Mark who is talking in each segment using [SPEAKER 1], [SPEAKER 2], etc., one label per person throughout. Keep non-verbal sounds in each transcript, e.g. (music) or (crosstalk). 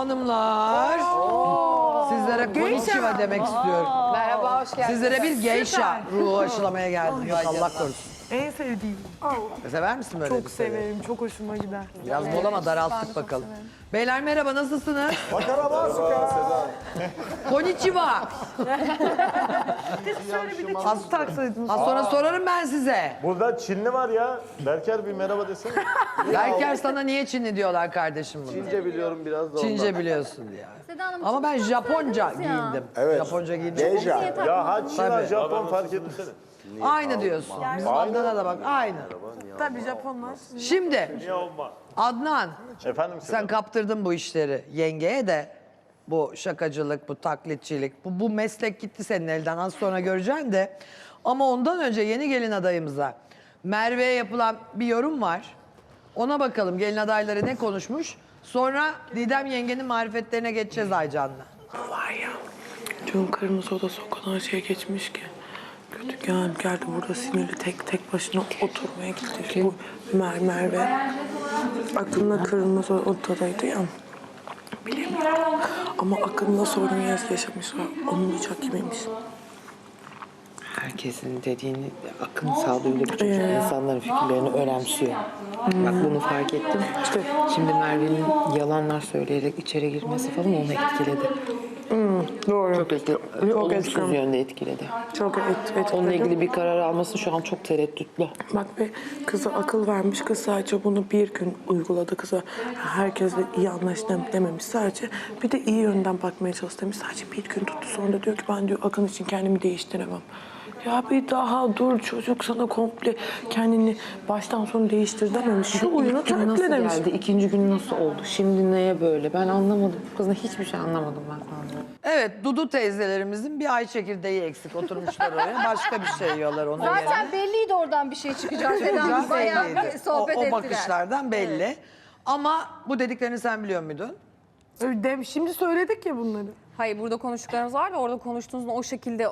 [SPEAKER 1] Hanımlar. Sizlere konnichiwa demek istiyorum.
[SPEAKER 2] Merhaba, hoş geldiniz.
[SPEAKER 1] Sizlere bir geisha ruhu aşılamaya geldim. Yok Allah korusun.
[SPEAKER 3] En sevdiğim.
[SPEAKER 1] Sever misin böyle bir
[SPEAKER 3] Çok
[SPEAKER 1] şeyleri?
[SPEAKER 3] severim, çok hoşuma gider.
[SPEAKER 1] Biraz molama daralttık bakalım. Beyler merhaba nasılsınız? Konnichiwa.
[SPEAKER 3] Şöyle bir de çift taksaydınız.
[SPEAKER 1] Az sonra sorarım ben size.
[SPEAKER 4] Burada Çinli var ya. Berker bir merhaba desene. (laughs)
[SPEAKER 1] Berker sana niye Çinli diyorlar kardeşim bunu?
[SPEAKER 4] Çince biliyorum biraz da
[SPEAKER 1] Çince biliyorsun ya.
[SPEAKER 5] Seda Hanım,
[SPEAKER 1] Ama ben
[SPEAKER 5] çok
[SPEAKER 1] Japonca
[SPEAKER 5] tatlıydınız ya.
[SPEAKER 1] giyindim.
[SPEAKER 6] Evet.
[SPEAKER 1] Japonca giyindim.
[SPEAKER 6] Geisha.
[SPEAKER 4] Ya ha Çin ha
[SPEAKER 1] Tabii.
[SPEAKER 4] Japon fark etmesene.
[SPEAKER 1] Aynı diyorsun. Bizim Adnan'a da bak aynı.
[SPEAKER 3] Tabii Japonlar.
[SPEAKER 1] Şimdi
[SPEAKER 4] Niye olma?
[SPEAKER 1] Adnan
[SPEAKER 4] Efendim
[SPEAKER 1] sen kaptırdın bu işleri yengeye de bu şakacılık, bu taklitçilik, bu, bu meslek gitti senin elden az sonra göreceksin de. Ama ondan önce yeni gelin adayımıza Merve'ye yapılan bir yorum var. Ona bakalım gelin adayları ne konuşmuş. Sonra Didem yengenin marifetlerine geçeceğiz Aycan'la.
[SPEAKER 7] Var ya, dün kırmızı odası o kadar şey geçmiş ki. Kötü geldi, geldi burada sinirli tek tek başına oturmaya gitti. Bu Mer Merve aklında kırmızı odadaydı ya. Bilemiyorum. Ama aklında sorun. Onun bıçak yememiş.
[SPEAKER 8] Herkesin dediğini akın sağduyuyla bütün insanların fikirlerini önemsiyor. Bak bunu fark ettim.
[SPEAKER 7] İşte
[SPEAKER 8] Şimdi Merve'nin yalanlar söyleyerek içeri girmesi falan onu etkiledi.
[SPEAKER 7] Doğru.
[SPEAKER 8] Çok etkiledi. Olumsuz
[SPEAKER 7] etkiledi.
[SPEAKER 8] yönde etkiledi.
[SPEAKER 7] Çok et, etkiledi.
[SPEAKER 8] Onunla ilgili bir karar alması şu an çok tereddütlü.
[SPEAKER 7] Bak ve kıza akıl vermiş. Kız sadece bunu bir gün uyguladı. Kıza herkesle iyi anlaştım dememiş. Sadece bir de iyi yönden bakmaya çalış demiş. Sadece bir gün tuttu. Sonra da diyor ki ben diyor Akın için kendimi değiştiremem. Ya bir daha dur çocuk sana komple kendini baştan sona değiştir dememiş. Şu oyunu
[SPEAKER 8] gün nasıl
[SPEAKER 7] demiş.
[SPEAKER 8] geldi? İkinci gün nasıl oldu? Şimdi neye böyle? Ben anlamadım. Bu kızın hiçbir şey anlamadım ben. falan.
[SPEAKER 1] Evet Dudu teyzelerimizin bir ay çekirdeği eksik oturmuşlar oraya. Başka bir şey yiyorlar onun yerine.
[SPEAKER 5] Zaten belliydi oradan bir şey çıkacak. Bayağı bir
[SPEAKER 1] Belliydi.
[SPEAKER 5] sohbet
[SPEAKER 1] o, o
[SPEAKER 5] ettiler.
[SPEAKER 1] bakışlardan belli. Ama bu dediklerini sen biliyor muydun?
[SPEAKER 3] Dem- Şimdi söyledik ya bunları.
[SPEAKER 9] Hayır burada konuştuklarımız var ve orada konuştuğunuzda o şekilde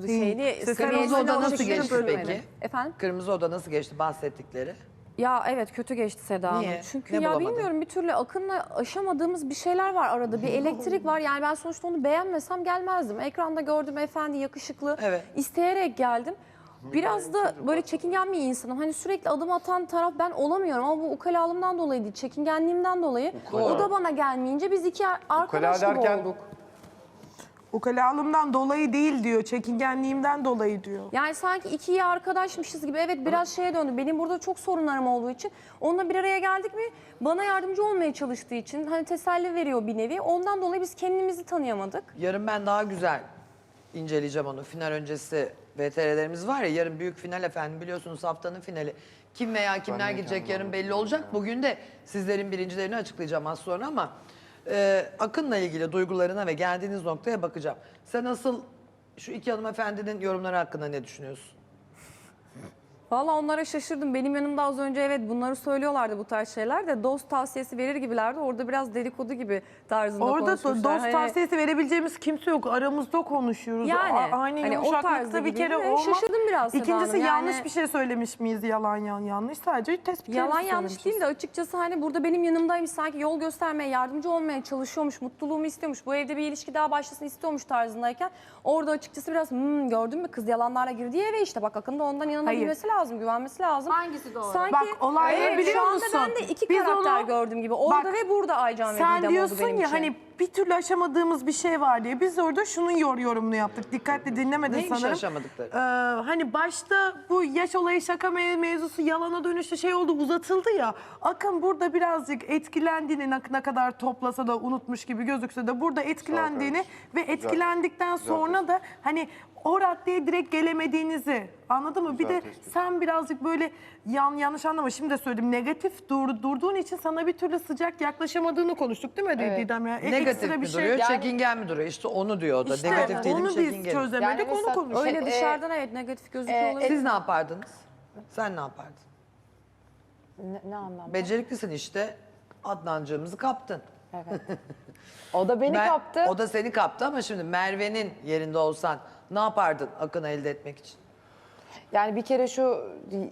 [SPEAKER 9] seviyesini
[SPEAKER 1] Kırmızı oda nasıl geçti peki?
[SPEAKER 9] Efendim?
[SPEAKER 1] Kırmızı oda nasıl geçti bahsettikleri?
[SPEAKER 9] Ya evet kötü geçti Seda Hanım.
[SPEAKER 1] Niye?
[SPEAKER 9] Çünkü
[SPEAKER 1] Ne
[SPEAKER 9] ya
[SPEAKER 1] bulamadın?
[SPEAKER 9] bilmiyorum bir türlü Akın'la aşamadığımız bir şeyler var arada. Bir elektrik var. Yani ben sonuçta onu beğenmesem gelmezdim. Ekranda gördüm efendi yakışıklı.
[SPEAKER 1] Evet.
[SPEAKER 9] isteyerek geldim. Biraz da böyle çekingen bir insanım. Hani sürekli adım atan taraf ben olamıyorum ama bu ukalalımdan dolayı değil, çekingenliğimden dolayı. O da bana gelmeyince biz iki arkadaş gibi olduk.
[SPEAKER 3] Ukalalımdan dolayı değil diyor, çekingenliğimden dolayı diyor.
[SPEAKER 9] Yani sanki iki iyi arkadaşmışız gibi. Evet biraz şeye döndü. Benim burada çok sorunlarım olduğu için. Onunla bir araya geldik mi bana yardımcı olmaya çalıştığı için hani teselli veriyor bir nevi. Ondan dolayı biz kendimizi tanıyamadık.
[SPEAKER 1] Yarın ben daha güzel inceleyeceğim onu. Final öncesi VTR'lerimiz var ya yarın büyük final efendim biliyorsunuz haftanın finali. Kim veya kimler gidecek yarın belli olacak. Bugün de sizlerin birincilerini açıklayacağım az sonra ama e, Akın'la ilgili duygularına ve geldiğiniz noktaya bakacağım. Sen asıl şu iki hanımefendinin yorumları hakkında ne düşünüyorsun?
[SPEAKER 9] Valla onlara şaşırdım. Benim yanımda az önce evet bunları söylüyorlardı bu tarz şeyler de dost tavsiyesi verir gibilerdi. Orada biraz dedikodu gibi tarzında
[SPEAKER 3] Orada da
[SPEAKER 9] konuşmuşlar.
[SPEAKER 3] dost
[SPEAKER 9] Hani-
[SPEAKER 3] tavsiyesi verebileceğimiz kimse yok. Aramızda konuşuyoruz.
[SPEAKER 9] Yani,
[SPEAKER 3] A- aynı
[SPEAKER 9] hani o
[SPEAKER 3] yumuşaklıkta
[SPEAKER 9] tarzda
[SPEAKER 3] bir
[SPEAKER 9] gibi
[SPEAKER 3] kere
[SPEAKER 9] ve
[SPEAKER 3] olmaz.
[SPEAKER 9] şaşırdım biraz Seda
[SPEAKER 3] İkincisi
[SPEAKER 9] Hanım,
[SPEAKER 3] yanlış
[SPEAKER 9] yani-
[SPEAKER 3] bir şey söylemiş miyiz? Yalan yan yanlış. Sadece tespitlerimizi
[SPEAKER 9] Yalan yanlış değil de açıkçası hani burada benim yanımdaymış sanki yol göstermeye, yardımcı olmaya çalışıyormuş, mutluluğumu istiyormuş. Bu evde bir ilişki daha başlasın istiyormuş tarzındayken orada açıkçası biraz hmm, gördün mü kız yalanlarla girdi eve işte bak Akın da ondan inanabilmesi lazım, güvenmesi lazım.
[SPEAKER 5] Hangisi doğru?
[SPEAKER 9] Sanki
[SPEAKER 3] Bak, olay ne
[SPEAKER 9] evet,
[SPEAKER 3] biliyor
[SPEAKER 9] şu anda
[SPEAKER 3] musun?
[SPEAKER 9] ben de iki
[SPEAKER 3] Biz
[SPEAKER 9] karakter
[SPEAKER 3] onu-
[SPEAKER 9] gördüğüm gibi. Orada
[SPEAKER 3] Bak,
[SPEAKER 9] ve burada Aycan ve
[SPEAKER 3] Sen
[SPEAKER 9] Didem
[SPEAKER 3] diyorsun
[SPEAKER 9] oldu benim
[SPEAKER 3] ya
[SPEAKER 9] için.
[SPEAKER 3] hani bir türlü aşamadığımız bir şey var diye. Biz orada şunun yor yorumunu yaptık. Dikkatli dinlemedin
[SPEAKER 1] Neymiş
[SPEAKER 3] sanırım.
[SPEAKER 1] aşamadıkları?
[SPEAKER 3] Ee, hani başta bu yaş olayı şaka me- mevzusu yalana dönüştü şey oldu uzatıldı ya. Akın burada birazcık etkilendiğini ne, ne kadar toplasa da unutmuş gibi gözükse de burada etkilendiğini ve etkilendikten sonra da hani o raddeye direkt gelemediğinizi anladın mı? Bir de sen birazcık böyle yan yanlış anlama şimdi de söyledim negatif dur, durduğun için sana bir türlü sıcak yaklaşamadığını konuştuk değil mi Didem ya? E,
[SPEAKER 1] Negatif
[SPEAKER 3] ekstra
[SPEAKER 1] mi
[SPEAKER 3] bir şey-
[SPEAKER 1] duruyor, çekingen mi duruyor? İşte onu diyor o da.
[SPEAKER 3] İşte
[SPEAKER 1] Negatif değilim,
[SPEAKER 3] onu biz
[SPEAKER 1] çekingenim.
[SPEAKER 3] çözemedik
[SPEAKER 2] Yani
[SPEAKER 3] onu
[SPEAKER 2] mesela-
[SPEAKER 3] konuştuk.
[SPEAKER 9] Öyle
[SPEAKER 2] Ee,
[SPEAKER 9] dışarıdan evet negatif gözüküyor olabilir.
[SPEAKER 1] Siz ne yapardınız? Sen ne yapardın?
[SPEAKER 2] Ne, ne anlamda?
[SPEAKER 1] Beceriklisin işte. Adnancığımızı kaptın.
[SPEAKER 2] O da beni
[SPEAKER 1] Mer-
[SPEAKER 2] kaptı.
[SPEAKER 1] O da seni kaptı ama şimdi Merve'nin yerinde olsan ne yapardın Akın'ı elde etmek için?
[SPEAKER 2] Yani bir kere şu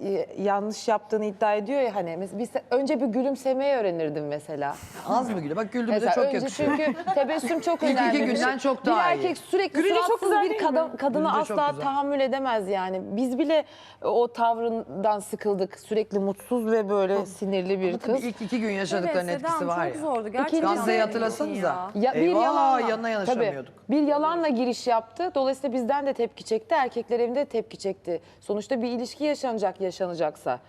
[SPEAKER 2] y- yanlış yaptığını iddia ediyor ya hani biz önce bir gülümsemeyi öğrenirdim mesela.
[SPEAKER 1] Az mı gülüyor? Bak güldüğümüzde
[SPEAKER 2] Mesela
[SPEAKER 1] çok
[SPEAKER 2] önce
[SPEAKER 1] yakışıyor.
[SPEAKER 2] çünkü (laughs) tebessüm çok
[SPEAKER 1] İlk iki
[SPEAKER 2] önemli. bir
[SPEAKER 1] günden çok daha
[SPEAKER 2] Bir
[SPEAKER 1] iyi.
[SPEAKER 2] erkek sürekli
[SPEAKER 7] Gülünce çok
[SPEAKER 2] suratsız
[SPEAKER 7] güzel
[SPEAKER 2] bir kadın, kadını
[SPEAKER 1] Gülünce çok
[SPEAKER 2] asla tahammül edemez yani. Biz bile o tavrından sıkıldık. Sürekli mutsuz ve böyle sinirli bir kız.
[SPEAKER 1] ilk iki gün yaşadıkların
[SPEAKER 9] Evet,
[SPEAKER 1] etkisi var
[SPEAKER 9] çok
[SPEAKER 1] ya.
[SPEAKER 9] zordu. Gerçekten
[SPEAKER 1] Gamze'yi
[SPEAKER 9] benim
[SPEAKER 1] hatırlasanıza.
[SPEAKER 9] ya.
[SPEAKER 2] Ya bir
[SPEAKER 1] Eyvah,
[SPEAKER 2] yalanla,
[SPEAKER 1] yanına yanaşamıyorduk.
[SPEAKER 2] Tabii, bir yalanla giriş yaptı. Dolayısıyla bizden de tepki çekti. Erkekler evinde de tepki çekti. Sonuçta bir ilişki yaşanacak yaşanacaksa.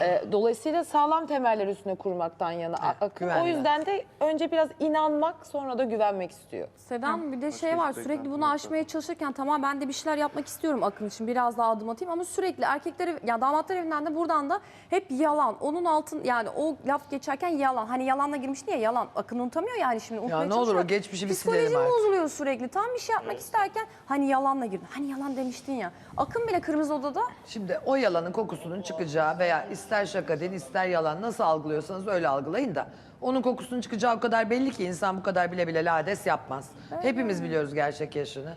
[SPEAKER 2] Ee, dolayısıyla sağlam temeller üstüne kurmaktan yana akın. O
[SPEAKER 1] güvenle.
[SPEAKER 2] yüzden de önce biraz inanmak sonra da güvenmek istiyor.
[SPEAKER 9] Sedam bir de şey var sürekli bunu aşmaya çalışırken tamam ben de bir şeyler yapmak istiyorum Akın için biraz daha adım atayım ama sürekli erkekleri ya damatlar evinden de buradan da hep yalan. Onun altın yani o laf geçerken yalan. Hani yalanla girmişti ya yalan. Akın unutamıyor yani şimdi unutmaya
[SPEAKER 1] ne olur o
[SPEAKER 9] çalışıyor.
[SPEAKER 1] geçmişi bir silelim
[SPEAKER 9] Psikolojim
[SPEAKER 1] artık.
[SPEAKER 9] bozuluyor sürekli. Tam bir şey yapmak isterken hani yalanla girdin. Hani yalan demiştin ya. Akın bile kırmızı odada
[SPEAKER 1] Şimdi o yalanın kokusunun çıkacağı veya ister şaka deyin ister yalan nasıl algılıyorsanız öyle algılayın da onun kokusunun çıkacağı o kadar belli ki insan bu kadar bile bile lades yapmaz. Hepimiz biliyoruz gerçek yaşını.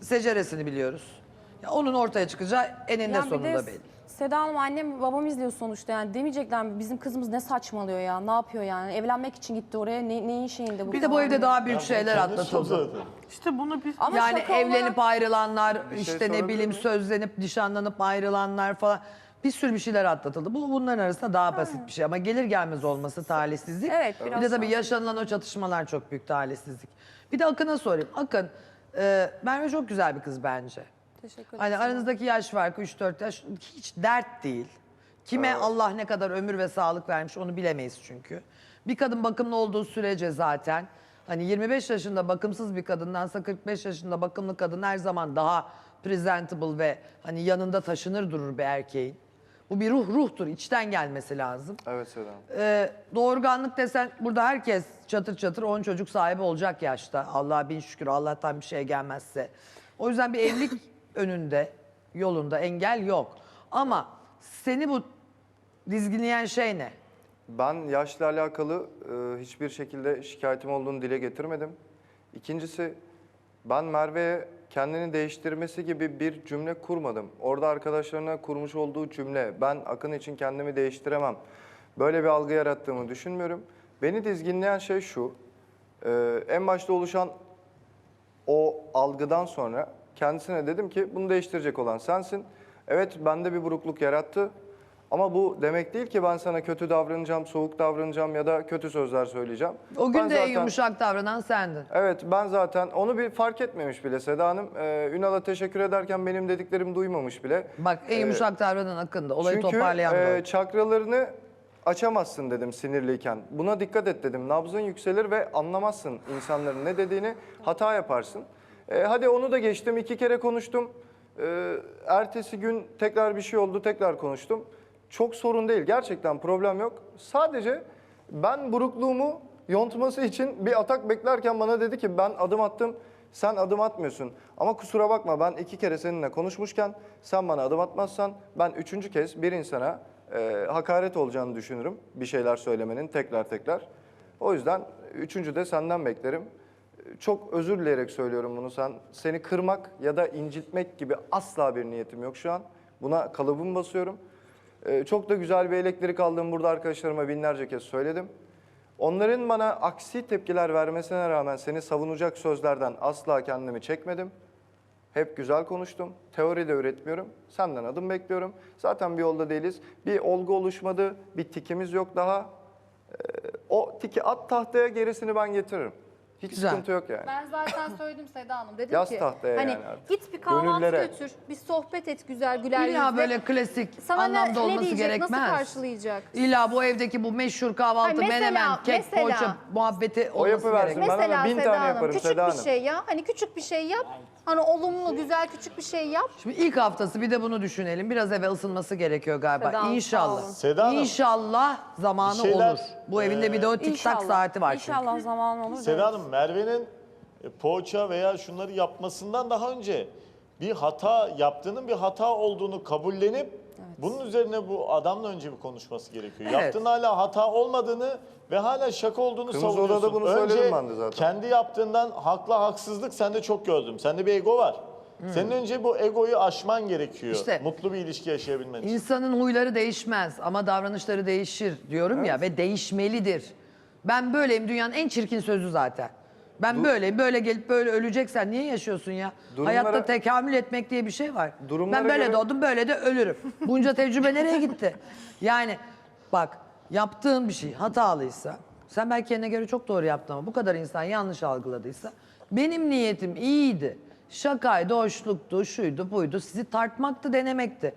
[SPEAKER 1] Seceresini biliyoruz. Ya onun ortaya çıkacağı eninde
[SPEAKER 9] Ya bir
[SPEAKER 1] sonunda belli.
[SPEAKER 9] Seda Hanım annem babam izliyor sonuçta yani demeyecekler mi bizim kızımız ne saçmalıyor ya ne yapıyor yani evlenmek için gitti oraya ne, neyin şeyinde bu
[SPEAKER 1] Bir de bu
[SPEAKER 9] falan
[SPEAKER 1] evde
[SPEAKER 9] diye.
[SPEAKER 1] daha büyük şeyler atlatıldı.
[SPEAKER 3] İşte bunu biz...
[SPEAKER 9] Ama
[SPEAKER 1] Yani
[SPEAKER 9] şaka
[SPEAKER 1] evlenip
[SPEAKER 9] olarak-
[SPEAKER 1] ayrılanlar,
[SPEAKER 4] şey
[SPEAKER 1] işte ne
[SPEAKER 4] sorabilir
[SPEAKER 1] bileyim
[SPEAKER 4] miyim?
[SPEAKER 1] sözlenip nişanlanıp ayrılanlar falan bir sürü bir şeyler atlatıldı. Bu bunların arasında daha basit bir şey ama gelir gelmez olması talihsizlik.
[SPEAKER 9] Evet,
[SPEAKER 1] Bir
[SPEAKER 9] biraz
[SPEAKER 1] de tabii
[SPEAKER 9] şans.
[SPEAKER 1] yaşanılan o çatışmalar çok büyük talihsizlik. Bir de Akın'a sorayım. Akın, e, Merve çok güzel bir kız bence.
[SPEAKER 9] Teşekkür ederim.
[SPEAKER 1] Hani aranızdaki yaş farkı 3-4 yaş hiç dert değil. Kime Allah ne kadar ömür ve sağlık vermiş onu bilemeyiz çünkü. Bir kadın bakımlı olduğu sürece zaten hani 25 yaşında bakımsız bir kadındansa 45 yaşında bakımlı kadın her zaman daha presentable ve hani yanında taşınır durur bir erkeğin. Bu bir ruh ruhtur, içten gelmesi lazım.
[SPEAKER 6] Evet Seda.
[SPEAKER 1] Ee, doğurganlık desen burada herkes çatır çatır 10 çocuk sahibi olacak yaşta. Allah'a bin şükür Allah'tan bir şey gelmezse. O yüzden bir evlilik (laughs) önünde, yolunda engel yok. Ama seni bu dizginleyen şey ne?
[SPEAKER 6] Ben yaşla alakalı e, hiçbir şekilde şikayetim olduğunu dile getirmedim. İkincisi ben Merve'ye kendini değiştirmesi gibi bir cümle kurmadım. Orada arkadaşlarına kurmuş olduğu cümle ben Akın için kendimi değiştiremem. Böyle bir algı yarattığımı düşünmüyorum. Beni dizginleyen şey şu. e, en başta oluşan o algıdan sonra kendisine dedim ki bunu değiştirecek olan sensin. Evet bende bir burukluk yarattı. Ama bu demek değil ki ben sana kötü davranacağım, soğuk davranacağım ya da kötü sözler söyleyeceğim.
[SPEAKER 1] O gün
[SPEAKER 6] Ben
[SPEAKER 1] de en
[SPEAKER 6] zaten-
[SPEAKER 1] yumuşak davranan sendin.
[SPEAKER 6] Evet ben zaten onu bir fark etmemiş bile Seda Hanım. Ee, Ünal'a teşekkür ederken benim dediklerimi duymamış bile.
[SPEAKER 1] Bak en
[SPEAKER 6] Ee,
[SPEAKER 1] yumuşak davranan Akın'da. Olayı
[SPEAKER 6] Çünkü
[SPEAKER 1] toparlayan o.
[SPEAKER 6] e, çakralarını açamazsın dedim sinirliyken. Buna dikkat et dedim. Nabzın yükselir ve anlamazsın insanların ne dediğini. Hata yaparsın. E, hadi onu da geçtim. iki kere konuştum. E, ertesi gün tekrar bir şey oldu. Tekrar konuştum. Çok sorun değil. Gerçekten problem yok. Sadece ben burukluğumu yontması için bir atak beklerken bana dedi ki ben adım attım. Sen adım atmıyorsun. Ama kusura bakma ben iki kere seninle konuşmuşken sen bana adım atmazsan ben üçüncü kez bir insana e, hakaret olacağını düşünürüm. Bir şeyler söylemenin tekrar tekrar. O yüzden üçüncü de senden beklerim. Çok özür dileyerek söylüyorum bunu. Sen seni kırmak ya da incitmek gibi asla bir niyetim yok şu an. Buna kalıbımı basıyorum. E, Çok da güzel bir elektrik aldığımı burada arkadaşlarıma binlerce kez söyledim. Onların bana aksi tepkiler vermesine rağmen seni savunacak sözlerden asla kendimi çekmedim. Hep güzel konuştum. Teori de üretmiyorum. Senden adım bekliyorum. Zaten bir yolda değiliz. Bir olgu oluşmadı. Bir tikimiz yok daha. Ee, o tiki at tahtaya gerisini ben getiririm. Hiç
[SPEAKER 1] Güzel.
[SPEAKER 6] sıkıntı yok yani.
[SPEAKER 5] Ben zaten söyledim Seda Hanım. Dedim
[SPEAKER 6] Yaz
[SPEAKER 5] ki
[SPEAKER 6] tahtaya
[SPEAKER 5] hani
[SPEAKER 6] yani artık.
[SPEAKER 5] git bir kahvaltı
[SPEAKER 6] Gönüllere.
[SPEAKER 5] götür. Bir sohbet et güzel güler
[SPEAKER 1] İlla
[SPEAKER 5] yüzle.
[SPEAKER 1] böyle klasik
[SPEAKER 5] Sana ne-
[SPEAKER 1] anlamda
[SPEAKER 5] ne
[SPEAKER 1] olması
[SPEAKER 5] diyecek,
[SPEAKER 1] gerekmez.
[SPEAKER 5] Nasıl karşılayacak?
[SPEAKER 1] İlla bu evdeki bu meşhur kahvaltı,
[SPEAKER 5] Ay mesela-
[SPEAKER 1] menemen, kek,
[SPEAKER 5] mesela-
[SPEAKER 1] poğaça muhabbeti olması
[SPEAKER 6] yapıversin.
[SPEAKER 1] gerekmez.
[SPEAKER 5] Mesela
[SPEAKER 6] bin
[SPEAKER 5] Seda
[SPEAKER 6] tane
[SPEAKER 5] Hanım
[SPEAKER 6] yaparım
[SPEAKER 5] küçük
[SPEAKER 6] Seda
[SPEAKER 5] bir
[SPEAKER 6] Hanım.
[SPEAKER 5] şey ya. Hani küçük bir şey yap. Hani olumlu güzel küçük bir şey yap.
[SPEAKER 1] Şimdi ilk haftası bir de bunu düşünelim. Biraz eve ısınması gerekiyor galiba.
[SPEAKER 9] Seda Hanım,
[SPEAKER 1] İnşallah.
[SPEAKER 9] sağ olun.
[SPEAKER 4] Seda Hanım,
[SPEAKER 1] İnşallah zamanı
[SPEAKER 4] bir şeyler,
[SPEAKER 1] olur. Bu evinde bir de o tik tak saati var çünkü.
[SPEAKER 9] İnşallah zaman olur.
[SPEAKER 4] Seda Hanım Merve'nin e, poğaça veya şunları yapmasından daha önce bir hata yaptığının bir hata olduğunu kabullenip bunun üzerine bu adamla önce bir konuşması gerekiyor.
[SPEAKER 1] Evet.
[SPEAKER 4] Yaptığın hala hata olmadığını ve hala şaka olduğunu
[SPEAKER 6] Kırmızı
[SPEAKER 4] savunuyorsun.
[SPEAKER 6] Oda'da bunu
[SPEAKER 4] önce
[SPEAKER 6] söyledim ben de zaten.
[SPEAKER 4] kendi yaptığından hakla haksızlık sende çok gördüm. Sende bir ego var. Senin önce bu egoyu aşman gerekiyor.
[SPEAKER 1] İşte.
[SPEAKER 4] Mutlu bir ilişki yaşayabilmen için.
[SPEAKER 1] İnsanın huyları değişmez ama davranışları değişir diyorum ya ve değişmelidir. Ben böyleyim dünyanın en çirkin sözü zaten. Ben böyleyim böyle gelip böyle öleceksen niye yaşıyorsun ya?
[SPEAKER 6] Durumlara-
[SPEAKER 1] Hayatta tekamül etmek diye bir şey var.
[SPEAKER 6] Durumlara
[SPEAKER 1] ben böyle
[SPEAKER 6] göre-
[SPEAKER 1] doğdum böyle de ölürüm. Bunca tecrübe nereye gitti? Yani bak yaptığın bir şey hatalıysa sen belki kendine göre çok doğru yaptın ama bu kadar insan yanlış algıladıysa benim niyetim iyiydi. Şakaydı, hoşluktu, şuydu, buydu. Sizi tartmaktı, denemekti.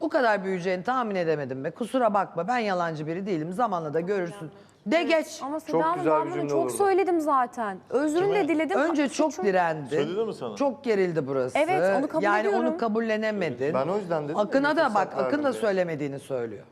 [SPEAKER 1] Bu kadar büyüyeceğini tahmin edemedim be. Kusura bakma ben yalancı biri değilim. Zamanla da görürsün. De geç.
[SPEAKER 9] Ama
[SPEAKER 6] Çok
[SPEAKER 9] Hanım
[SPEAKER 6] güzel
[SPEAKER 9] ben
[SPEAKER 6] bir
[SPEAKER 9] bunu
[SPEAKER 6] cümle
[SPEAKER 9] çok
[SPEAKER 6] olurdu.
[SPEAKER 9] söyledim zaten. Özrünü
[SPEAKER 4] Kime?
[SPEAKER 9] de diledim.
[SPEAKER 1] Önce çok
[SPEAKER 9] Suçum-
[SPEAKER 1] direndi.
[SPEAKER 4] Söyledi mi sana?
[SPEAKER 1] Çok gerildi burası.
[SPEAKER 9] Evet, onu kabul
[SPEAKER 1] yani
[SPEAKER 9] ediyorum.
[SPEAKER 1] onu kabullenemedin.
[SPEAKER 6] Ben o yüzden dedim ya,
[SPEAKER 1] Akın'a da
[SPEAKER 6] fırsat
[SPEAKER 1] bak Akın da
[SPEAKER 6] diye.
[SPEAKER 1] söylemediğini söylüyor.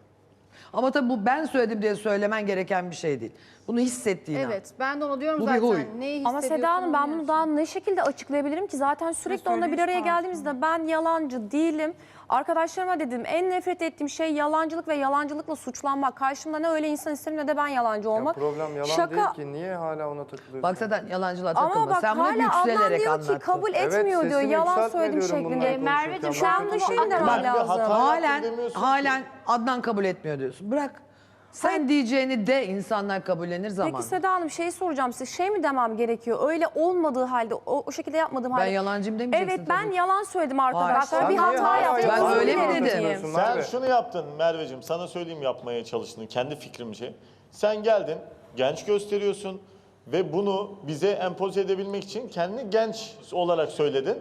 [SPEAKER 1] Ama tabii bu ben söyledim diye söylemen gereken bir şey değil. Bunu hissettiğin an.
[SPEAKER 5] Evet ben de onu diyorum
[SPEAKER 1] Bu bir
[SPEAKER 5] zaten.
[SPEAKER 1] huy.
[SPEAKER 5] Neyi
[SPEAKER 9] Ama Seda Hanım ben bunu daha ne şekilde açıklayabilirim ki? Zaten sürekli onunla bir araya geldiğimizde ben yalancı değilim. Arkadaşlarıma dedim en nefret ettiğim şey yalancılık ve yalancılıkla suçlanmak. Karşımda ne öyle insan isterim ne de ben yalancı
[SPEAKER 6] Ya
[SPEAKER 9] olmak.
[SPEAKER 6] problem yalan
[SPEAKER 9] Şaka...
[SPEAKER 6] değil ki. Niye hala ona takılıyorsun?
[SPEAKER 1] Bak zaten yalancılığa takılma.
[SPEAKER 9] Ama bak
[SPEAKER 1] Sen
[SPEAKER 9] hala Adnan
[SPEAKER 1] yükselerek
[SPEAKER 9] diyor
[SPEAKER 1] anlattın.
[SPEAKER 9] ki kabul
[SPEAKER 6] Evet,
[SPEAKER 9] etmiyor diyor.
[SPEAKER 6] sesini
[SPEAKER 9] Yalan söyledim şeklinde.
[SPEAKER 5] Merveciğim,
[SPEAKER 9] şey mi demem
[SPEAKER 4] Bak, bir
[SPEAKER 9] lazım?
[SPEAKER 1] Halen, halen Adnan kabul etmiyor diyorsun. Bırak. Sen diyeceğini de insanlar kabullenir zamanla.
[SPEAKER 9] Peki Seda Hanım şey soracağım size. Şey mi demem gerekiyor? Öyle olmadığı halde, o, o şekilde yapmadığım halde.
[SPEAKER 1] yalancıyım demeyeceksin
[SPEAKER 9] Evet ben
[SPEAKER 1] tabii.
[SPEAKER 9] yalan söyledim arkadaşlar.
[SPEAKER 6] Sen
[SPEAKER 9] bir
[SPEAKER 6] niye
[SPEAKER 9] hata
[SPEAKER 6] hala
[SPEAKER 9] yaptım.
[SPEAKER 1] Ben
[SPEAKER 6] yalan
[SPEAKER 1] öyle mi dedim?
[SPEAKER 4] Sen
[SPEAKER 6] Merve?
[SPEAKER 4] şunu yaptın Merveciğim, sana söyleyeyim yapmaya çalıştığını, kendi fikrimce. Sen geldin, genç gösteriyorsun ve bunu bize empoze edebilmek için kendini genç olarak söyledin.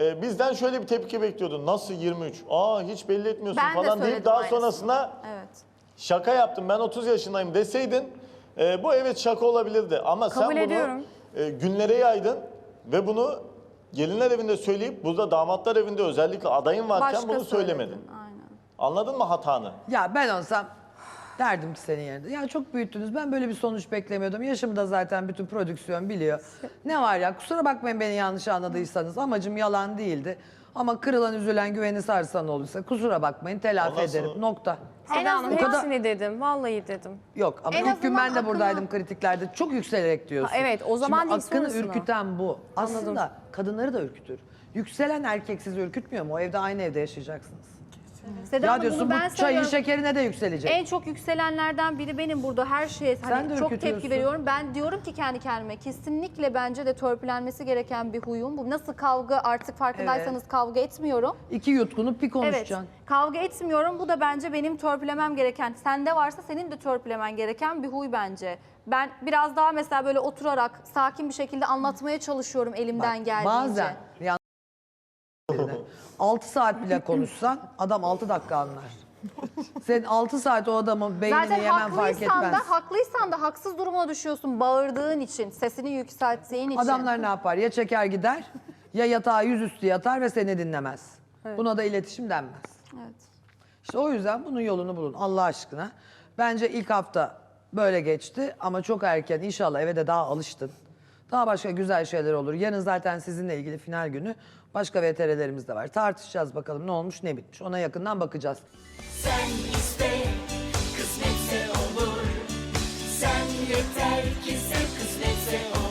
[SPEAKER 4] Ee, bizden şöyle bir tepki bekliyordun. Nasıl 23? Aa hiç belli etmiyorsun
[SPEAKER 5] Ben de
[SPEAKER 4] falan deyip
[SPEAKER 5] söyledim
[SPEAKER 4] daha
[SPEAKER 5] aynısını.
[SPEAKER 4] sonrasında
[SPEAKER 5] Evet.
[SPEAKER 4] Şaka yaptım ben 30 yaşındayım deseydin e, bu evet şaka olabilirdi. Ama
[SPEAKER 9] Kabul
[SPEAKER 4] sen bunu
[SPEAKER 9] ediyorum.
[SPEAKER 4] e, günlere yaydın ve bunu gelinler evinde söyleyip burada damatlar evinde özellikle adayın varken
[SPEAKER 5] Başka
[SPEAKER 4] bunu söylemedin.
[SPEAKER 5] Aynen.
[SPEAKER 4] Anladın mı hatanı?
[SPEAKER 1] Ya ben olsam derdim ki senin yerinde. Ya çok büyüttünüz. Ben böyle bir sonuç beklemiyordum. Yaşımı da zaten bütün prodüksiyon biliyor. Ne var ya kusura bakmayın beni yanlış anladıysanız. Amacım yalan değildi. Ama kırılan, üzülen, güveni sarsan olursa kusura bakmayın telafi
[SPEAKER 4] Ondan
[SPEAKER 1] ederim.
[SPEAKER 4] sonra-
[SPEAKER 1] Nokta.
[SPEAKER 9] Seda Hanım
[SPEAKER 1] Bu kadar-
[SPEAKER 9] hepsini dedim. Vallahi dedim.
[SPEAKER 1] Yok ama
[SPEAKER 5] En
[SPEAKER 1] ilk gün ben
[SPEAKER 5] azından
[SPEAKER 1] de
[SPEAKER 5] Akın'ı-
[SPEAKER 1] buradaydım kritiklerde. Çok yükselerek diyorsun.
[SPEAKER 9] Ha, evet, o zaman
[SPEAKER 1] Şimdi
[SPEAKER 9] değil,
[SPEAKER 1] Akın'ı
[SPEAKER 9] sonrasını.
[SPEAKER 1] ürküten bu. Aslında kadınları da ürkütür. Yükselen erkek sizi ürkütmüyor mu? O evde aynı evde yaşayacaksınız.
[SPEAKER 5] Seda
[SPEAKER 1] Ya
[SPEAKER 5] Hanım,
[SPEAKER 1] diyorsun
[SPEAKER 5] bunu
[SPEAKER 1] bu
[SPEAKER 5] ben
[SPEAKER 1] çayın şekerine de yükselecek.
[SPEAKER 5] En çok yükselenlerden biri benim burada her şeye
[SPEAKER 1] Sen
[SPEAKER 5] hani çok
[SPEAKER 1] ürkütüyorsun.
[SPEAKER 5] tepki veriyorum. Ben diyorum ki kendi kendime kesinlikle bence de törpülenmesi gereken bir huyum. Bu nasıl kavga artık farkındaysanız kavga etmiyorum.
[SPEAKER 1] İki yutkunup bir
[SPEAKER 5] Evet.
[SPEAKER 1] konuşacaksın.
[SPEAKER 5] Kavga etmiyorum. Bu da bence benim törpülemem gereken. Sende varsa senin de törpülemen gereken bir huy bence. Ben biraz daha mesela böyle oturarak sakin bir şekilde anlatmaya çalışıyorum elimden geldiğince.
[SPEAKER 1] Bazen 6 saat bile (laughs) konuşsan adam 6 dakika anlar. Sen 6 saat o adamın beynini
[SPEAKER 5] Zaten
[SPEAKER 1] yemen fark
[SPEAKER 5] haklıysan
[SPEAKER 1] etmez.
[SPEAKER 5] da haklıysan da haksız duruma düşüyorsun bağırdığın için, sesini yükselttiğin için.
[SPEAKER 1] Adamlar ne yapar? Ya çeker gider ya yatağa yüzüstü yatar ve seni dinlemez. Buna da iletişim denmez.
[SPEAKER 5] Evet.
[SPEAKER 1] İşte o yüzden bunun yolunu bulun Allah aşkına. Bence ilk hafta böyle geçti ama çok erken inşallah eve de daha alıştın. Daha başka güzel şeyler olur. Yarın zaten sizinle ilgili final günü başka VTR'lerimiz de var. Tartışacağız bakalım ne olmuş ne bitmiş. Ona yakından bakacağız.
[SPEAKER 10] Sen iste, kısmetse olur. Sen yeter ki sen kısmetse olur.